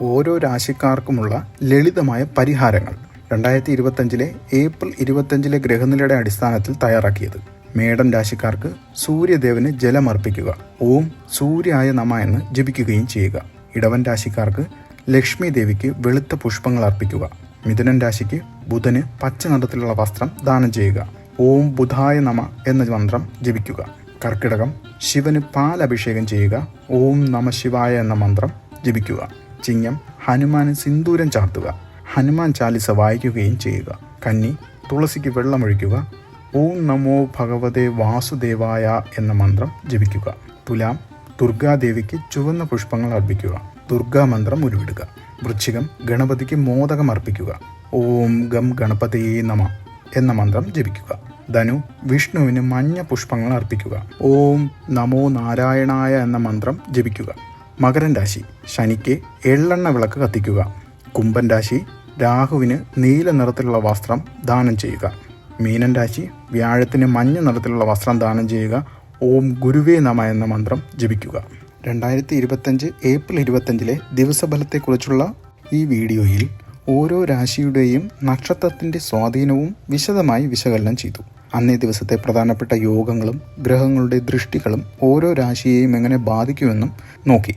ഓരോ രാശിക്കാർക്കുമുള്ള ലളിതമായ പരിഹാരങ്ങൾ. രണ്ടായിരത്തി ഇരുപത്തഞ്ചിലെ ഏപ്രിൽ ഇരുപത്തഞ്ചിലെ ഗ്രഹനിലയുടെ അടിസ്ഥാനത്തിൽ തയ്യാറാക്കിയത്. മേടൻ രാശിക്കാർക്ക് സൂര്യദേവന് ജലമർപ്പിക്കുക ഓം സൂര്യായ നമ എന്ന് ജപിക്കുകയും ചെയ്യുക. ഇടവൻ രാശിക്കാർക്ക് ലക്ഷ്മി ദേവിക്ക് വെളുത്ത പുഷ്പങ്ങൾ അർപ്പിക്കുക. മിഥുനൻ രാശിക്ക് ബുധന് പച്ച നിറത്തിലുള്ള വസ്ത്രം ദാനം ചെയ്യുക. ഓം ബുധായ നമ എന്ന മന്ത്രം ജപിക്കുക. കർക്കിടകം ശിവന് പാലഭിഷേകം ചെയ്യുക. ഓം നമ ശിവായ എന്ന മന്ത്രം ജപിക്കുക. ചിങ്ങം ഹനുമാന് സിന്ദൂരം ചാർത്തുക. ഹനുമാൻ ചാലിസ വായിക്കുകയും ചെയ്യുക. കന്നി തുളസിക്ക് വെള്ളമൊഴിക്കുക. ഓം നമോ ഭഗവതേ വാസുദേവായ എന്ന മന്ത്രം ജപിക്കുക. തുലാം ദുർഗാദേവിക്ക് ചുവന്ന പുഷ്പങ്ങൾ അർപ്പിക്കുക. ദുർഗാ മന്ത്രം ഉരുവിടുക. വൃശ്ചികം ഗണപതിക്ക് മോദകം അർപ്പിക്കുക. ഓം ഗം ഗണപതിയേ നമ എന്ന മന്ത്രം ജപിക്കുക. ധനു വിഷ്ണുവിന് മഞ്ഞ പുഷ്പങ്ങൾ അർപ്പിക്കുക. ഓം നമോ നാരായണായ എന്ന മന്ത്രം ജപിക്കുക. മകരൻ രാശി. ശനിക്ക് എള്ളെണ്ണ വിളക്ക് കത്തിക്കുക. കുംഭൻ രാശി രാഹുവിന് നീല നിറത്തിലുള്ള വസ്ത്രം ദാനം ചെയ്യുക. മീനൻ രാശി വ്യാഴത്തിന് മഞ്ഞ നിറത്തിലുള്ള വസ്ത്രം ദാനം ചെയ്യുക. ഓം ഗുരുവേ നമ എന്ന മന്ത്രം ജപിക്കുക. രണ്ടായിരത്തി ഇരുപത്തഞ്ച് ഏപ്രിൽ ഇരുപത്തഞ്ചിലെ ദിവസഫലത്തെക്കുറിച്ചുള്ള ഈ വീഡിയോയിൽ ഓരോ രാശിയുടെയും നക്ഷത്രത്തിന്റെ സ്വാധീനവും വിശദമായി വിശകലനം ചെയ്തു. അന്നേ ദിവസത്തെ പ്രധാനപ്പെട്ട യോഗങ്ങളും ഗ്രഹങ്ങളുടെ ദൃഷ്ടികളും ഓരോ രാശിയെയും എങ്ങനെ ബാധിക്കുമെന്നും നോക്കി.